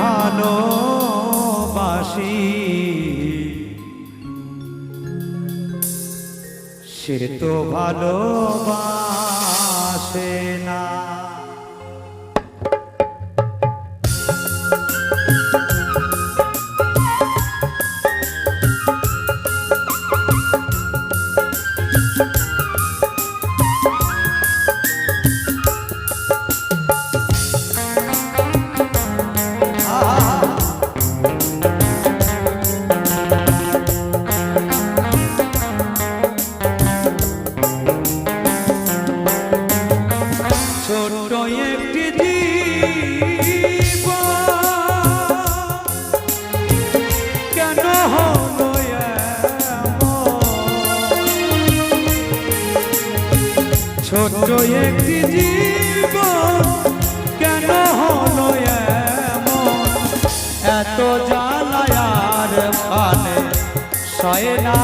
ভালোবাসি। সে তো ভালোবাসে। ছোট্ট একটি জীবন, কেন হলো এমন? এত জ্বালায়ার ফানে সয় না।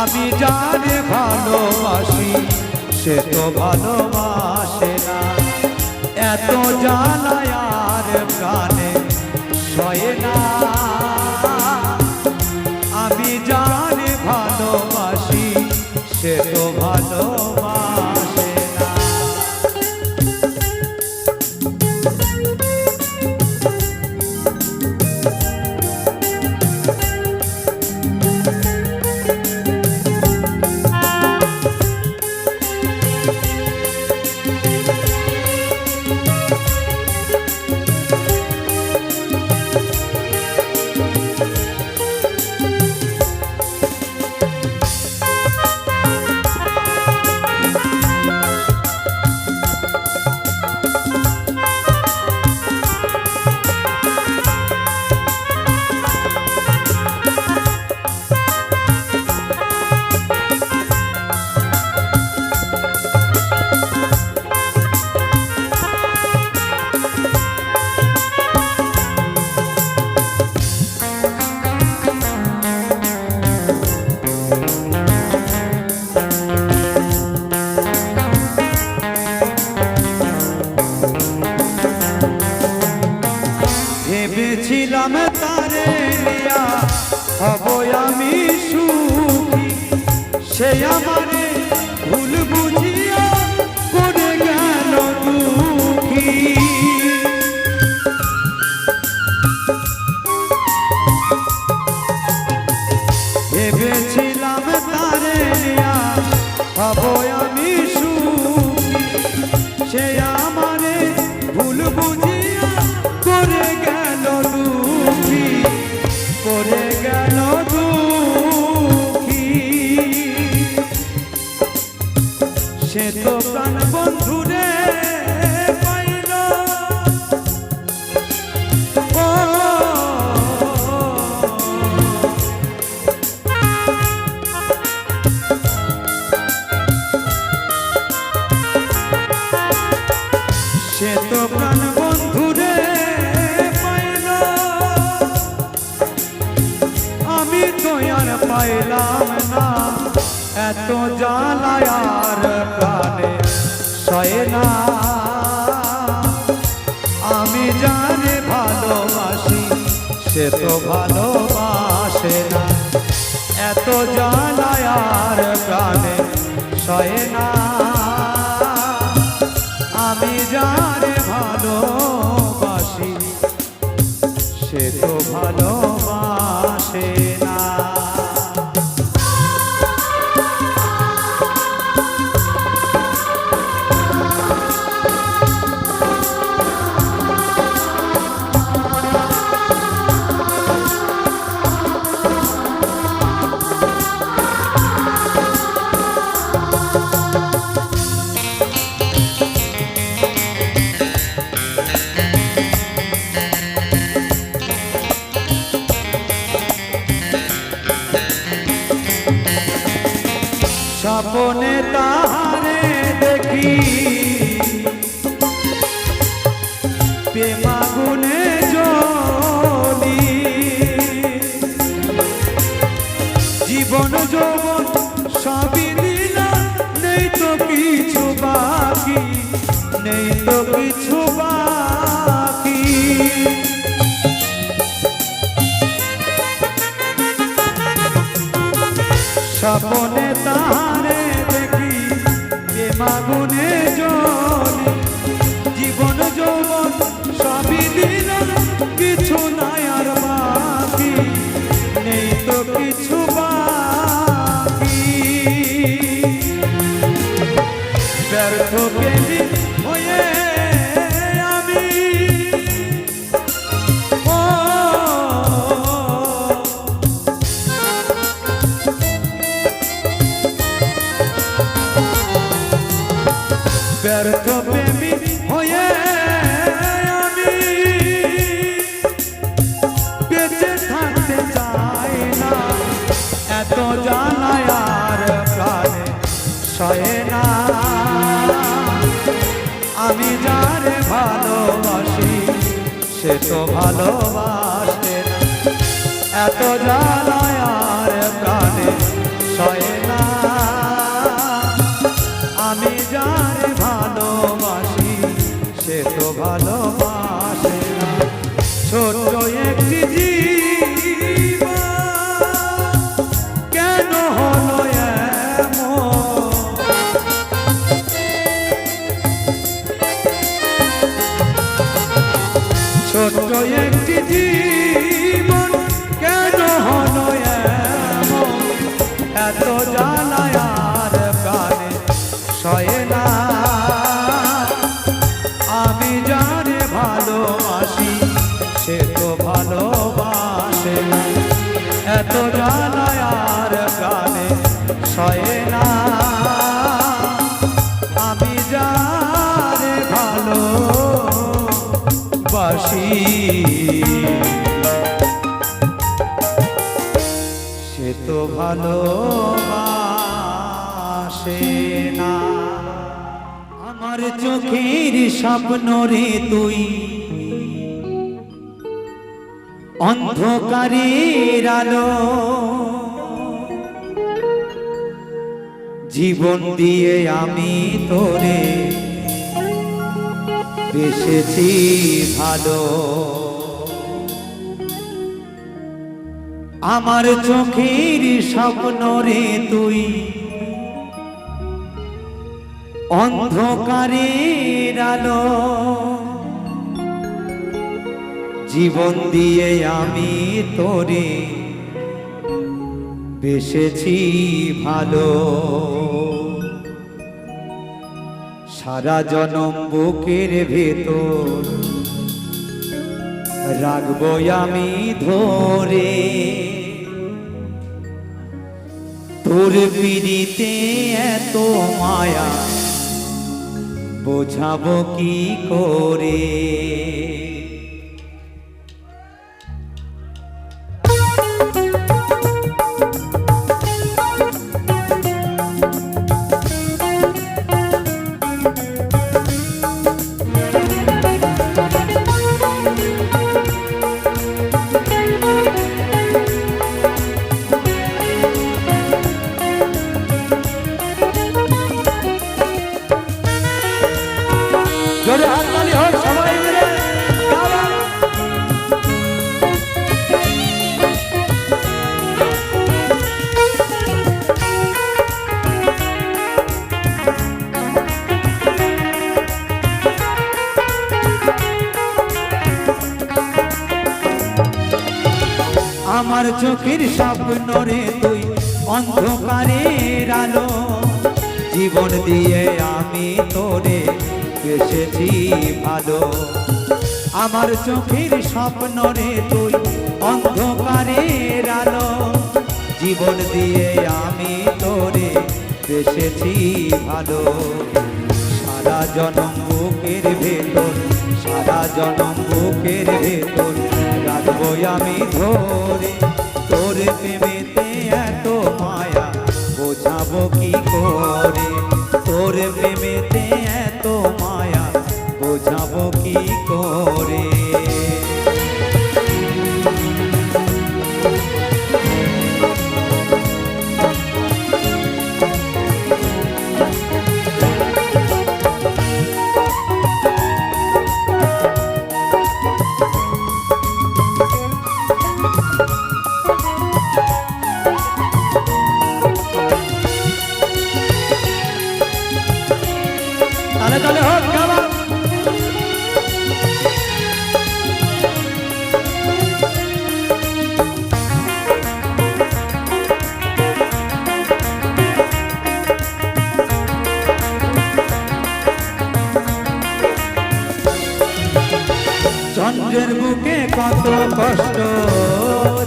আমি জানে ভালোবাসি, সে তো ভালোবাসে না। এত জ্বালায়ার প্রাণে সে আমারে ভুল বুঝিয়া আর পাইলাম না। এত জ্বালায়ার প্রাণে সয় না। আমি জানে ভালোবাসি, সে তো ভালোবাসে না। এত জ্বালায়ার প্রাণে সয় না। আমি যারে ভালোবাসি, সে তো ভালোবাসে স্বপনে তাহারে দেখি। প্রেমাগুনে জলি জীবন যৌবন সবই দিলাম, নেই তো কিছু বাকি, নেই তো কিছু বাকি ব্যর্থ পেলি হয়ে আমি। ব্যর্থ প্রেমী হয়ে আমি। বেঁচে থাকতে চাই না। এত জানায় আর প্রাণে সয়ে ভালোবাসে। এত জ্বালায় আর প্রাণে সয়ে না। আমি যারে ভালো বাসি সে তো ভালোবাসে না। আমার চোখের স্বপ্ন রে তুই অন্ধকারের আলো। জীবন দিয়ে আমি তোরে বেসেছি ভালো। আমার চোখের স্বপ্ন রে তুই। অন্ধকারের আলো। জীবন দিয়ে আমি তোরে বেসেছি ভালো। সারা জনম বুকের ভেতর রাখব আমি ধরে। তোর পিড়িতে এত মায়া, বোঝাবো কি করে? চোখের স্বপ্ন রে তুই অন্ধকারের আলো জীবন দিয়ে আমি তোরে বেসেছি ভালো। আমার চোখের স্বপ্ন রে তুই অন্ধকারের আলো জীবন দিয়ে আমি তোরে বেসেছি ভালো। সারা জনম বুকের ভেতর, সারা জনম বুকের ভেতর রাখব আমি ধরে। তোর প্রেমেতে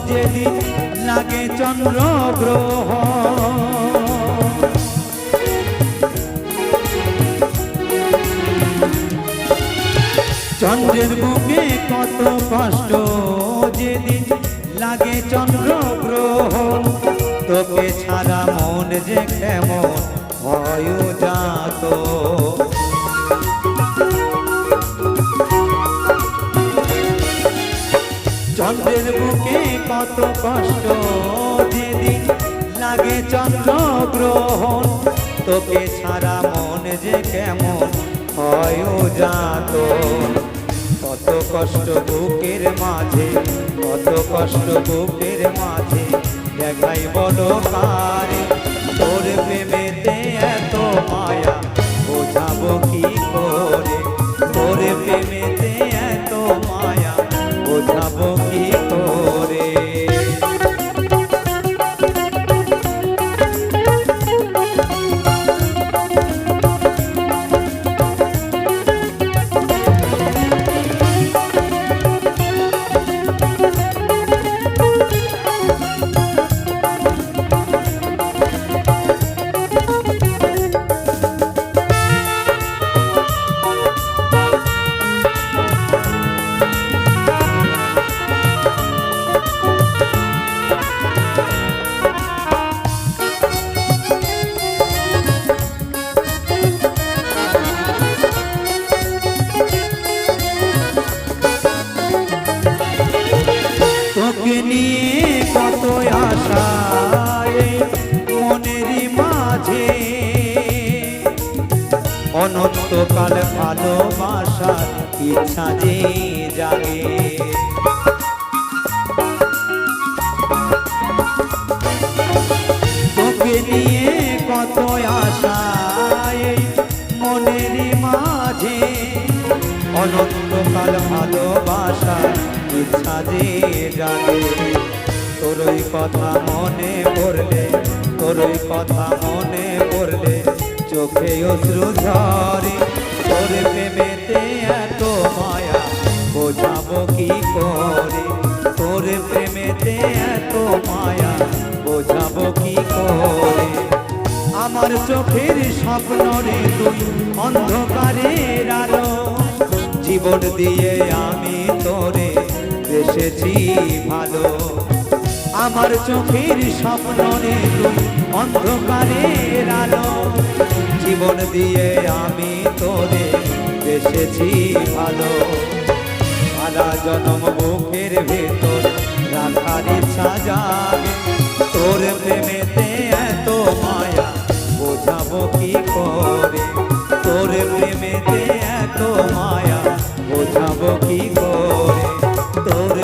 যেদিন লাগে চন্দ্র গ্রহ চন্দ্রের বুকে কত কষ্ট, যেদিন লাগে চন্দ্র গ্রহ তোকে ছাড়া মন যে কেমন ভয় যাত চন্দ্রের বুকে কত কষ্ট। যেদিন লাগে চন্দ্র গ্রহণ তোকে ছাড়া মন যে কেমন হয় যাত কত কষ্ট বুকের মাঝে, কত কষ্ট বুকের মাঝে দেখাই বলো কারে। তোর প্রেমেতে এত মায়া, বোঝাবো কি করে? তোর প্রেমেতে এত মায়া, বোঝাবো অনন্তকাল ভালোবাসার ইচ্ছা যে জাগে। তোকে নিয়ে কত আশা এই মনের মাঝে অনন্তকাল ভালোবাসা ইচ্ছা যে জাগে। তোরই কথা মনে পড়লে, তোরই কথা মনে পড়লে চোখে অশ্রু ঝরে, তোর প্রেমেতে এত মায়া, বোঝাবো কি করে? তোর প্রেমেতে এত মায়া, বোঝাবো কি করে? আমার চোখের স্বপ্ন রে তুই অন্ধকারের আলো, জীবন দিয়ে আমি তোরে এসেছি ভালো। আমার চোখের স্বপ্ন রে তুই অন্ধকারের আলো। জীবন দিয়ে আমি তোরে এসেছি ভালো। সারা জনম বুকের ভেতর রাখার জাগে। তোর প্রেমেতে এত মায়া, বোঝাবো কি করে? তোর প্রেমেতে এত মায়া, বোঝাবো কি করে? তোর